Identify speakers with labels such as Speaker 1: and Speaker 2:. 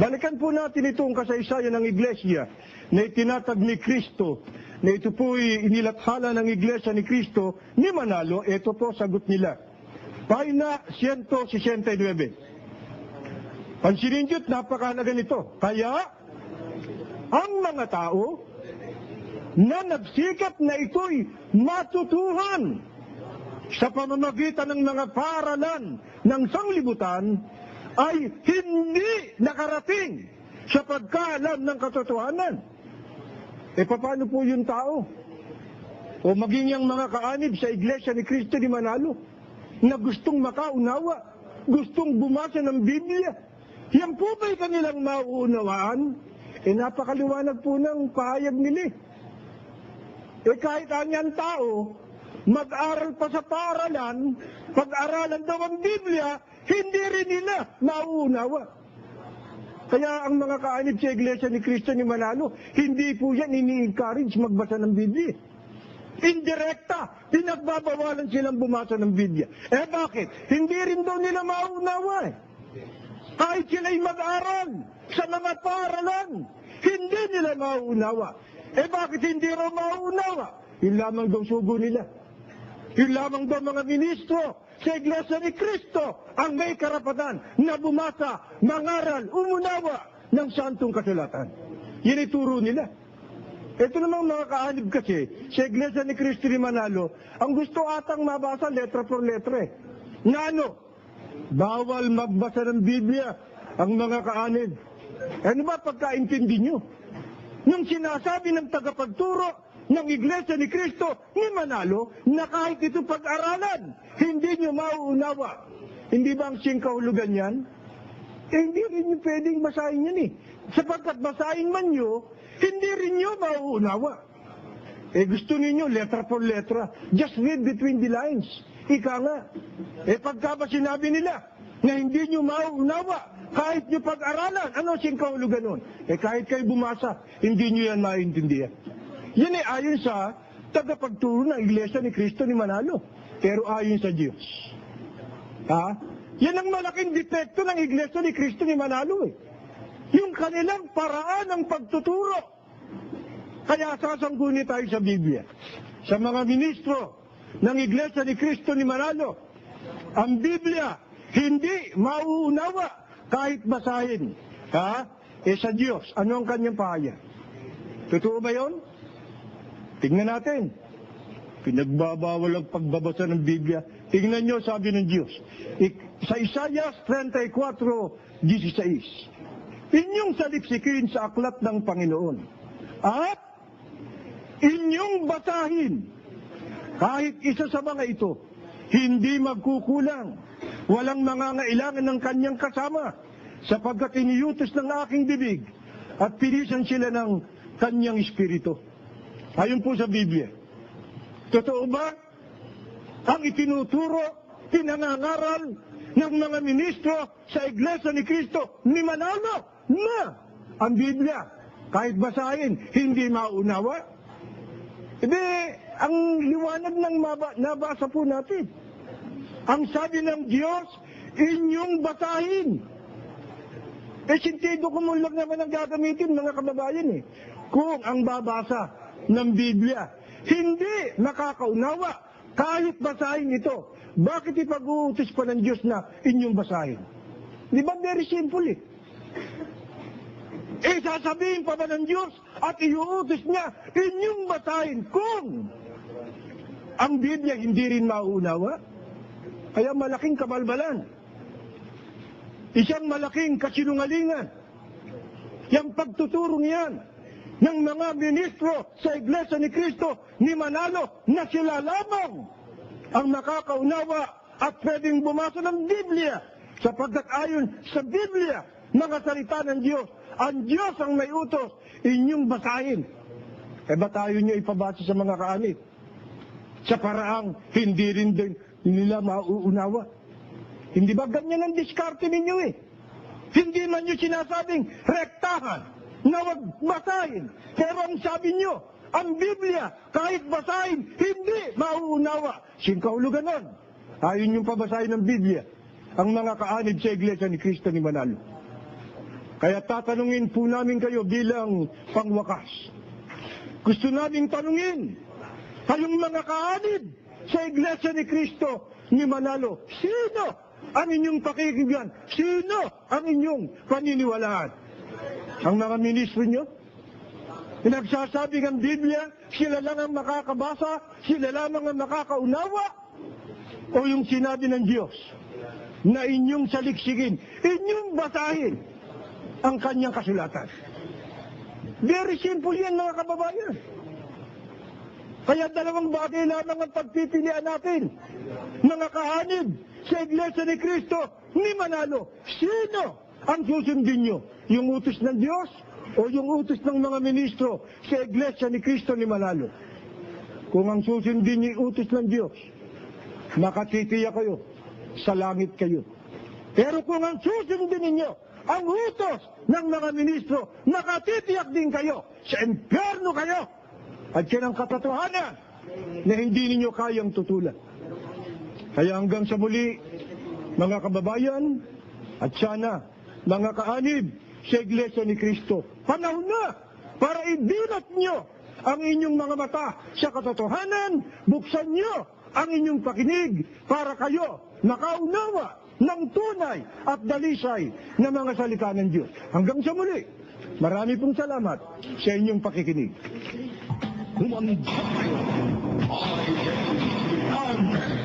Speaker 1: Balikan po natin itong kasaysayan ng iglesia na itinatag ni Kristo na ito po'y inilathala ng iglesia ni Kristo ni Manalo. Ito po sagot nila. Paina 169. Pansinin niyo't napakahalaga nito. Kaya, ang mga tao na nagsikap na ito'y matutuhan sa pamamagitan ng mga paralan ng sanglibutan ay hindi nakarating sa pagkaalam ng katotohanan. E paano po yung tao? O maging yung mga kaanib sa Iglesia ni Cristo ni Manalo na gustong makaunawa, gustong bumasa ng Biblia. Yan po ba'y kanilang mauunawaan? E napakaliwanag po ng pahayag nila. Eh kahit ang yan tao, mag-aral pa sa paaralan, pag-aralan daw ang Biblia, hindi rin nila nauunawa. Kaya ang mga kaanib sa Iglesia ni Cristo ni Manalo, hindi po yan ini-encourage magbasa ng Biblia. Indirekta, pinagbabawalan silang bumasa ng Biblia. Eh bakit? Hindi rin daw nila mauunawa eh. Kahit sila'y mag-aral sa mga paaralan, hindi nila mauunawa. Eh bakit hindi raw mauunawa? Yun lamang daw sugo nila. Yun lamang daw mga ministro sa Iglesia ni Kristo ang may karapatan na bumasa, mangaral, umunawa ng santong kasulatan. Yan ituro nila. Ito namang mga kaanib kasi, sa Iglesia ni Kristo ni Manalo, ang gusto atang mabasa letra por letra eh. Na ano? Bawal magbasa ng Biblia ang mga kaanib. Ano ba pagkaintindi nyo? Nung sinasabi ng tagapagturo ng Iglesia ni Kristo ni Manalo na kahit ito pag-aralan, hindi nyo mauunawa. Hindi ba ang siyang kahulugan yan? Eh, hindi rin nyo pwedeng basahin yan eh. Sapagkat basahin man nyo, hindi rin nyo mauunawa. Eh gusto ninyo, letra por letra, just read between the lines. Ika nga. Eh pagka ba sinabi nila na hindi nyo mauunawa, kahit nyo pag-aralan, ano siyang kahulugan nun? Eh kahit kayo bumasa, hindi nyo yan maintindihan. Yan ay ayon sa tagapagturo ng Iglesia ni Kristo ni Manalo. Pero ayon sa Diyos. Ha? Yan ang malaking depekto ng Iglesia ni Kristo ni Manalo eh. Yung kanilang paraan ng pagtuturo. Kaya sasangguni tayo sa Biblia. Sa mga ministro ng Iglesia ni Kristo ni Manalo, ang Biblia hindi mauunawa kahit basahin. Ha? Eh sa Diyos, ano ang kanyang pahayag? Totoo ba yon? Tingnan natin. Pinagbabawal ang pagbabasa ng Biblia. Tingnan nyo, sabi ng Diyos. Ik- sa Isaiah 34:16, Inyong salipsikin sa aklat ng Panginoon. At inyong basahin kahit isa sa mga ito, hindi magkukulang. Walang mangangailangan ng kanyang kasama sapagkat iniyutos ng aking bibig at pinisan sila ng kanyang espiritu. Ayon po sa Biblia. Totoo ba? Ang itinuturo, pinangangaral ng mga ministro sa Iglesia ni Kristo ni Manalo na ang Biblia, kahit basahin, hindi maunawa. Ebe, ang liwanag ng maba, nabasa po natin. Ang sabi ng Diyos, inyong basahin. Eh, sintido ko mo lang naman ang gagamitin, mga kababayan eh. Kung ang babasa ng Biblia, hindi nakakaunawa kahit basahin ito. Bakit ipag-uutos pa ng Diyos na inyong basahin? Di ba very simple eh? Eh, sasabihin pa ba ng Diyos at iuutos niya, inyong basahin kung ang Biblia hindi rin mauunawa? Kaya malaking kabalbalan. Isang malaking kasinungalingan. Yang pagtuturong yan ng mga ministro sa Iglesia ni Kristo ni Manalo na sila lamang ang nakakaunawa at pwedeng bumasa ng Biblia sapagkat ayon sa Biblia, mga salita ng Diyos, ang Diyos ang may utos, inyong basahin. Eh ba tayo nyo ipabasa sa mga kaanit? Sa paraang hindi rin din nila mauunawa. Hindi ba ganyan ang diskarte ninyo eh? Hindi man nyo sinasabing rektahan na wag basahin. Pero ang sabi nyo, ang Biblia, kahit basahin, hindi mauunawa. Singkaulugan nun. Ayaw nyo pabasahin ng Biblia ang mga kaanib sa Iglesia ni Kristo ni Manalo. Kaya tatanungin po namin kayo bilang pangwakas. Gusto namin tanungin, kayong mga kaanib sa Iglesia ni Cristo ni Manalo, sino ang inyong pakikinggan? Sino ang inyong paniniwalaan? Ang mga ministro nyo? Pinagsasabing ang Biblia, sila lang ang makakabasa, sila lamang ang makakaunawa? O yung sinabi ng Diyos na inyong saliksigin, inyong basahin ang kanyang kasulatan? Very simple yan mga kababayan. Kaya dalawang bagay lamang ang pagpipilian natin. Mga kahanib sa Iglesia ni Cristo ni Manalo. Sino ang susundin nyo? Yung utos ng Diyos o yung utos ng mga ministro sa Iglesia ni Cristo ni Manalo? Kung ang susundin niyo yung utos ng Diyos, makatitiya kayo, sa langit kayo. Pero kung ang susundin ninyo, ang utos ng mga ministro, nakatitiyak din kayo, sa impyerno kayo. At yan ang katotohanan na hindi ninyo kayang tutulan. Kaya hanggang sa muli, mga kababayan, at sana, mga kaanib sa Iglesia ni Kristo, panahon na para ibinat nyo ang inyong mga mata sa katotohanan, buksan nyo ang inyong pakinig para kayo nakaunawa ng tunay at dalisay na mga salita ng Diyos. Hanggang sa muli, marami pong salamat sa inyong pakikinig.
Speaker 2: Humanda kayo. I am